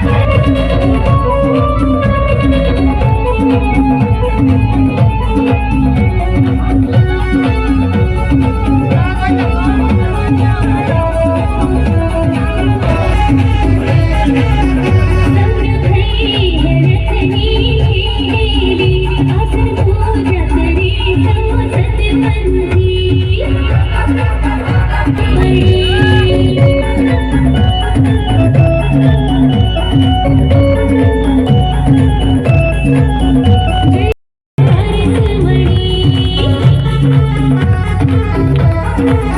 Thank you. પાણી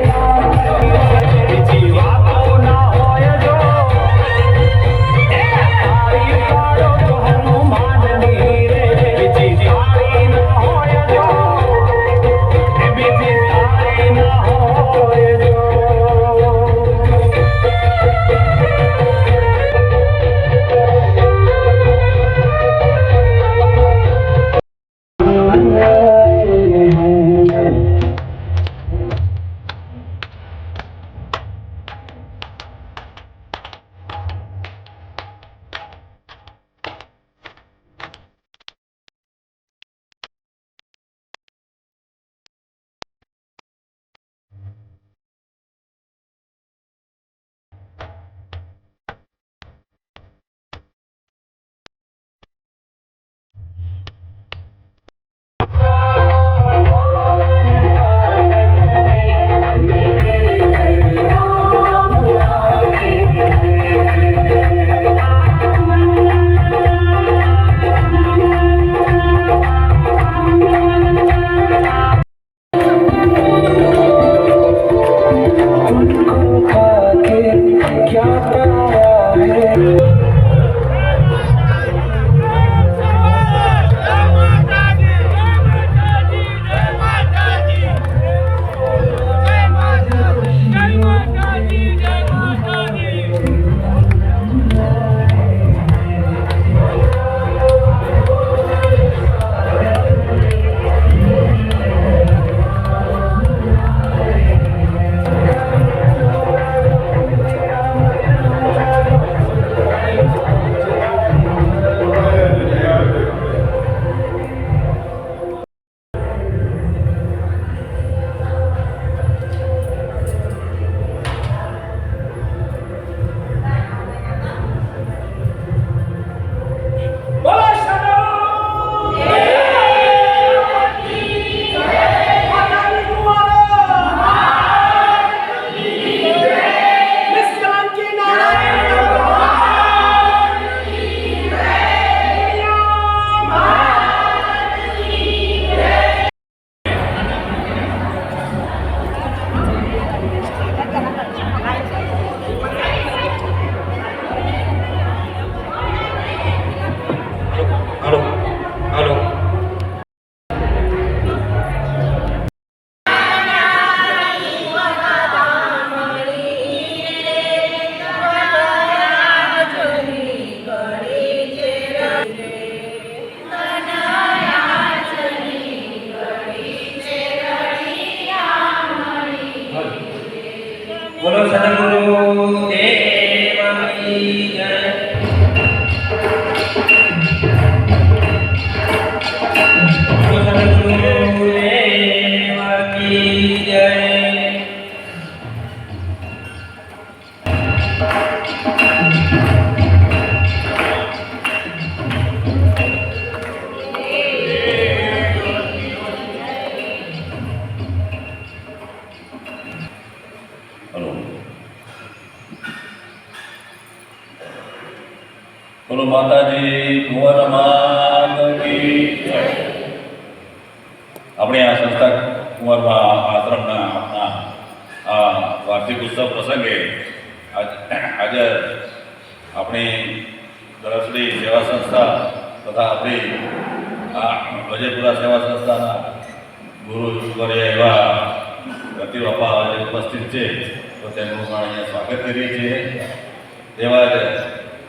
તેવા જ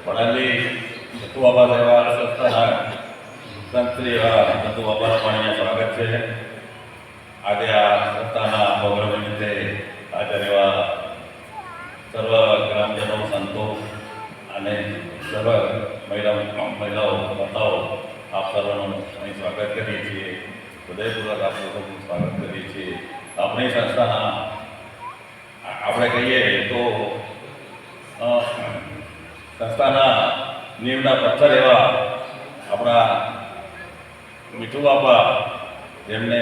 ભણાલી જતુ બાબા સેવા સંસ્થાના ಮತ್ತು શ્રી એવા ಸ್ವಾಗತ આ સંસ્થાના પ્રોગ્રામ નિમિત્તે હાજર એવા સર્વ ગ્રામજનો, સંતો અને સર્વ મહિલાઓ મહિલાઓ માતાઓ આપ સર્વનું અહીં સ્વાગત કરીએ છીએ. હૃદયપૂર્વક આપ લોકોનું સ્વાગત કરીએ છીએ. આપણી સંસ્થાના, આપણે કહીએ તો સંસ્થાના નીમના પથ્થર એવા આપણા મીઠુ બાપા, જેમને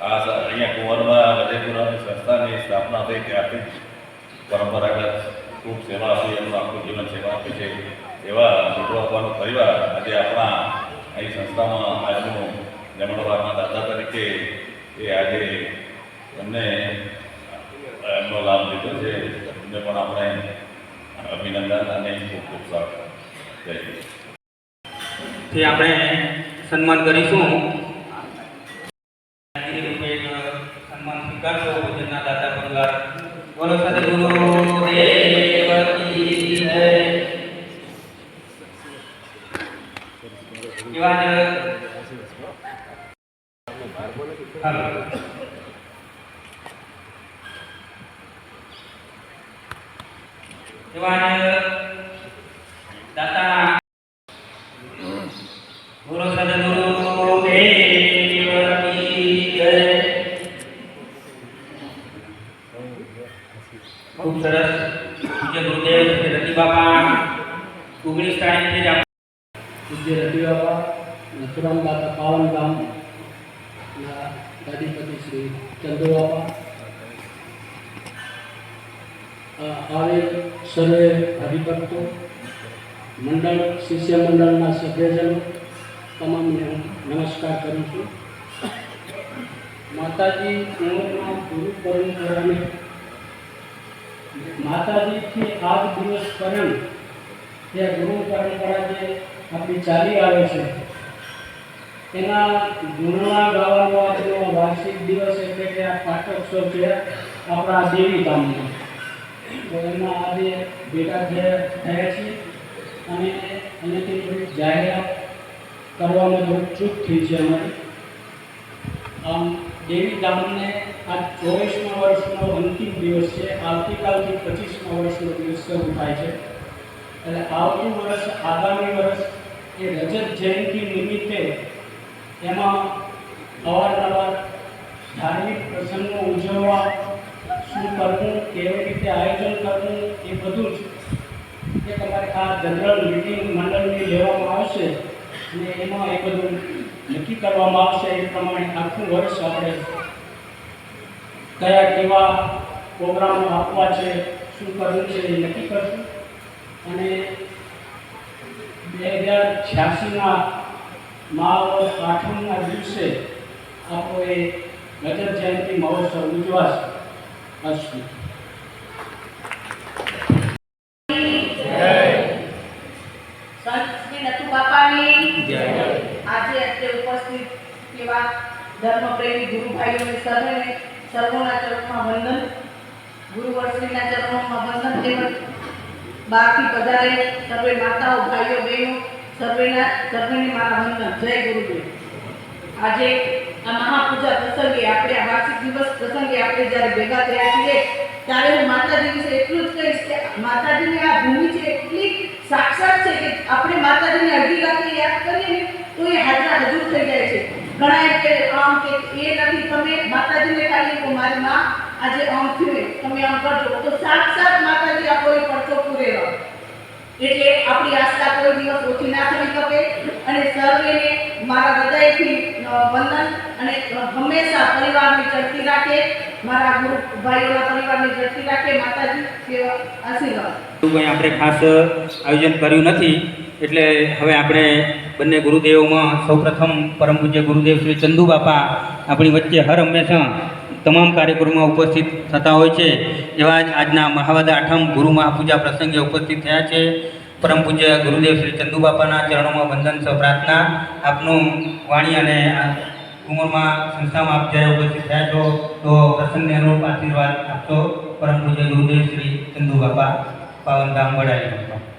આ અહીંયા કુંવરમાં વજયપુરાની સંસ્થાની સ્થાપના થઈ ત્યારથી પરંપરાગત ખૂબ સેવા આપી, એમનું આખું જીવન સેવા આપી છે. એવા મીઠુ બાપાનો પરિવાર આજે આપણા અહીં સંસ્થામાં આજનું જમણવારના દાદા તરીકે એ આજે એમને એમનો લાભ લીધો છે. એમને પણ આપણે અભિનંદન અને ખૂબ ખૂબ સ્વાગત. આપણે સન્માન કરીશું, સન્માન સ્વીકારશો ભોજનના દાદા પરિવાર બોલો સદગુરુ દેવ કી જય. એવા જ હાલો. એવા આ આવેલ સર્વે હરિભક્તો મંડળ, શિષ્ય મંડળના સભ્યજનો, તમામને નમસ્કાર કરું છું. માતાજી ઉંમરના ગુરુ પરંપરાને માતાજીથી આજ દિવસ પરમ જે ગુરુ પરંપરા જે આપણી ચાલી આવે છે, એના ગુણના ગાવાનો આજનો વાર્ષિક દિવસ એટલે કે આ પાઠોત્સવ છે આપણા દેવી ધામનો તો એમાં બે ભેગા થયા છે અને એનાથી થોડીક જાહેરાત કરવામાં થોડીક ચૂક થઈ છે અમારી. આમ દેવી ધામને આ ચોવીસમા વર્ષનો અંતિમ દિવસ છે. આવતીકાલથી પચીસમા વર્ષનો દિવસ શરૂ થાય છે. એટલે આવતું વર્ષ, આગામી વર્ષ એ રજત જયંતિ નિમિત્તે એમાં અવારનવાર ધાર્મિક પ્રસંગો ઉજવવા શું કરવું કેવી રીતે આયોજન કરવું એ બધું જ એ તમારે આ જનરલ મિટિંગ મંડળની લેવામાં આવશે અને એમાં એ બધું નક્કી કરવામાં આવશે એ પ્રમાણે આખું વર્ષ આપણે કયા કેવા પ્રોગ્રામો આપવા છે, શું કરવું છે એ નક્કી કરશું. અને બે હજાર છ્યાસીના મહાવર્ષ આઠમના દિવસે આપણો એ રજત જયંતિ મહોત્સવ ઉજવાશે. અસ્તુ આજે અત્રે ઉપસ્થિત એવા ધર્મપ્રેમી ગુરુ ભાઈઓને સર્વેને સર્વોના ચરણમાં વંદન. ગુરુવર્ષીના ચરણોમાં વંદન તેમજ બહારથી પધારે સર્વે માતાઓ ભાઈઓ બહેનો સર્વેના સર્વેને મારા વંદન. જય ગુરુદેવ. આજે આ મહાપૂજા પ્રસંગે આપણે, આ વાર્ષિક દિવસ પ્રસંગે આપણે જ્યારે ભેગા થયા છીએ, ત્યારે હું માતાજી વિશે એટલું જ કહીશ કે માતાજીની આ ભૂમિ છે એટલી સાક્ષાત છે કે આપણે માતાજીને અડધી રાત્રે યાદ કરીએ ને, તો એ હાજરા હજુર થઈ જાય છે. ઘણા એમ કે, આમ કે એ નથી, તમે માતાજીને ખાલી કહો મારી માં આજે આમ થયું તમે આમ કરજો. તો સાક્ષાત માતાજી આપણો એ પડતો પૂરેલો. એટલે આપણી આસ્થા કોઈ દિવસ ઓછી ના થઈ શકે અને સર્વેને મારા હૃદયથી વંદન અને હંમેશા પરિવારની ચડતી રાખે. મારા ગુરુ, ભાઈઓના પરિવારની ચડતી રાખે. માતાજી, સેવા, આશીર્વાદ. કંઈ આપણે ખાસ આયોજન કર્યું નથી. એટલે હવે આપણે બંને ગુરુદેવોમાં સૌપ્રથમ પરમ પૂજ્ય ગુરુદેવ શ્રી ચંદુ બાપા આપણી વચ્ચે હર હંમેશા તમામ કાર્યક્રમમાં ઉપસ્થિત થતા હોય છે. એવા જ આજના મહાવદ આઠમ ગુરુ મહાપૂજા પ્રસંગે ઉપસ્થિત થયા છે. પરમ પૂજ્ય ગુરુદેવ શ્રી ચંદુ બાપાના ચરણોમાં વંદન સૌ પ્રાર્થના. આપનું વાણી અને ઉંમરમાં સંસ્થામાં આપ જ્યારે ઉપસ્થિત થયા છો, તો પ્રસંગને અનુરૂપ આશીર્વાદ આપશો. પરમ પૂજ્ય ગુરુદેવ શ્રી ચંદુ બાપા પાવનધામ વડાલી. બાપા